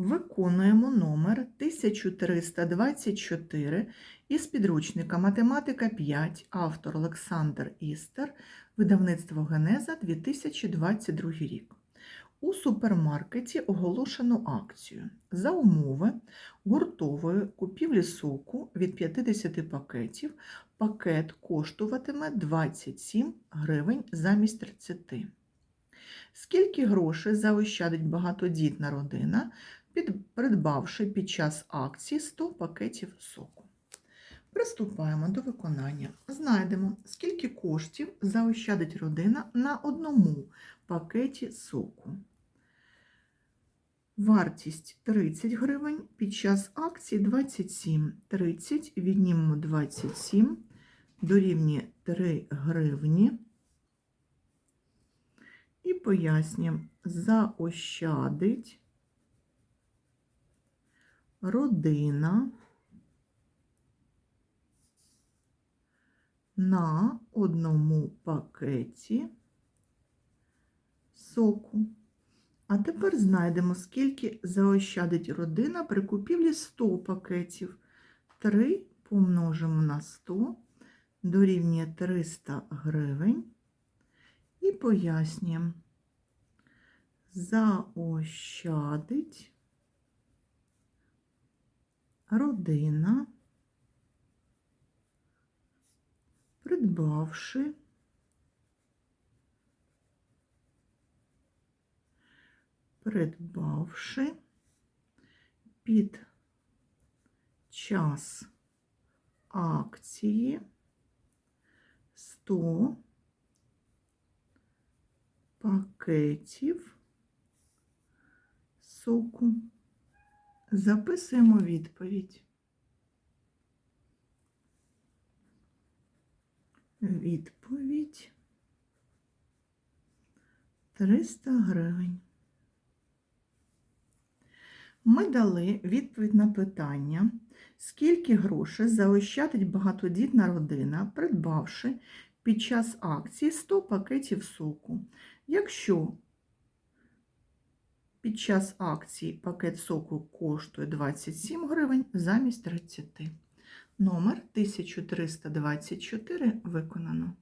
Виконуємо номер 1324 із підручника Математика 5, автор Олександр Істер, видавництво Генеза 2022 рік. У супермаркеті оголошено акцію за умови гуртової купівлі соку від 50 пакетів. Пакет коштуватиме 27 гривень замість 30. Скільки грошей заощадить багатодітна родина, придбавши під час акції 100 пакетів соку? Приступаємо до виконання. Знайдемо, скільки коштів заощадить родина на одному пакеті соку. Вартість 30 гривень, під час акції 27. 30 віднімемо 27, дорівнює 3 гривні. І пояснюємо, заощадить родина на одному пакеті соку. А тепер знайдемо, скільки заощадить родина при купівлі 100 пакетів. 3 помножимо на 100 дорівнює 300 гривень. І пояснюємо. Заощадить родина, придбавши. Придбавши. Під час акції 100 пакетів соку. Записуємо відповідь. Відповідь 300 гривень. Ми дали відповідь на питання, скільки грошей заощадить багатодітна родина, придбавши під час акції 100 пакетів соку. Якщо під час акції пакет соку коштує 27 гривень замість 30. Номер 1324 виконано.